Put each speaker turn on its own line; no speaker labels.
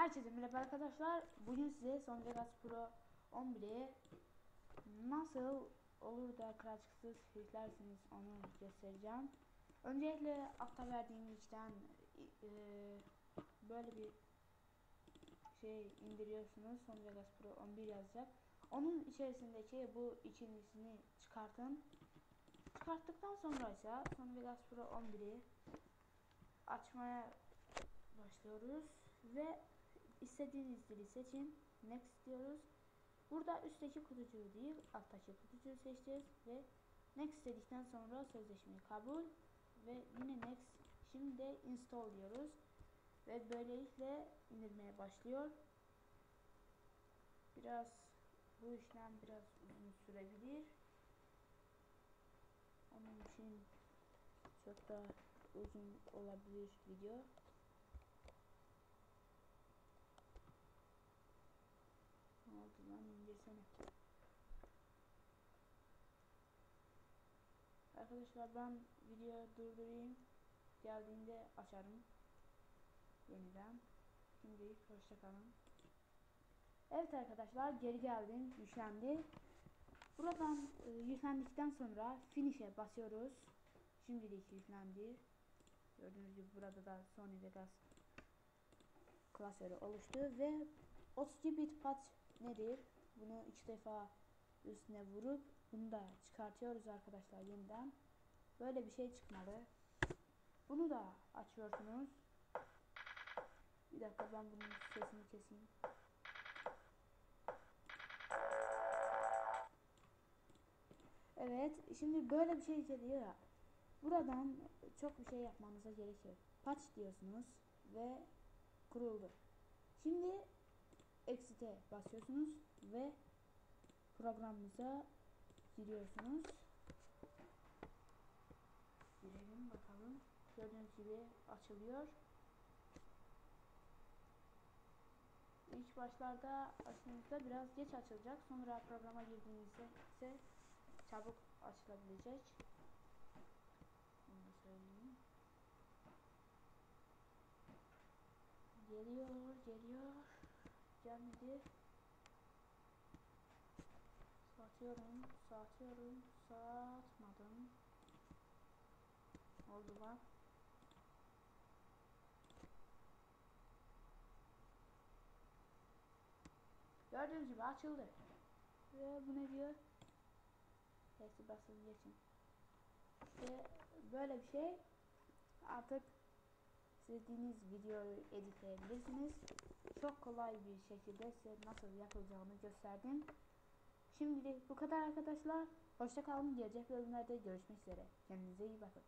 Herkese merhaba arkadaşlar. Bugün size Son Vegas Pro 11'e nasıl olur da kıraçsız yüklersiniz onu göstereceğim. Öncelikle altta verdiğim linkten e, böyle bir şey indiriyorsunuz. Son Vegas Pro 11 yazacak. Onun içerisindeki bu ikincisini çıkartın. Çıkarttıktan sonra ise Son Vegas Pro 11'i açmaya başlıyoruz ve istediğiniz dili seçin. Next diyoruz. Burada üstteki kutucuğu değil, alttaki kutucuğu seçeceğiz ve next dedikten sonra sözleşmeyi kabul ve yine next. Şimdi de install diyoruz ve böylelikle indirmeye başlıyor. Biraz bu işlem biraz uzun sürebilir. Onun için çok da uzun olabilir video. Ne indirsene. Arkadaşlar ben video durdurayım. Geldiğinde açarım. Yeniden. Şimdilik hoşçakalın. Evet arkadaşlar geri geldim. Yüklendi. Buradan e, yüklendikten sonra finish'e basıyoruz. Şimdilik yüklendi. Gördüğünüz gibi burada da Sony Vegas klasörü oluştu ve 32 bit patch nedir? Bunu iki defa üstüne vurup bunu da çıkartıyoruz arkadaşlar yeniden. Böyle bir şey çıkmalı. Bunu da açıyorsunuz. Bir dakika ben bunun sesini keseyim. Evet, şimdi böyle bir şey geliyor. Buradan çok bir şey yapmanıza gerek yok. Patch diyorsunuz ve kuruldu. Şimdi exit'e basıyorsunuz ve programımıza giriyorsunuz. Girelim bakalım. Gördüğünüz gibi açılıyor. İlk başlarda açtığınızda biraz geç açılacak. Sonra programa girdiğinizde ise çabuk açılabilecek. Bunu söyleyeyim. Geliyor, geliyor. Gelmedi. Satıyorum, satıyorum, satmadım. Oldu bak. Gördüğünüz gibi açıldı. Ve bu ne diyor? Neyse basın geçin. İşte böyle bir şey. Artık istediğiniz videoyu editleyebilirsiniz. Çok kolay bir şekilde size nasıl yapılacağını gösterdim. Şimdilik bu kadar arkadaşlar. Hoşçakalın. Gelecek bölümlerde görüşmek üzere. Kendinize iyi bakın.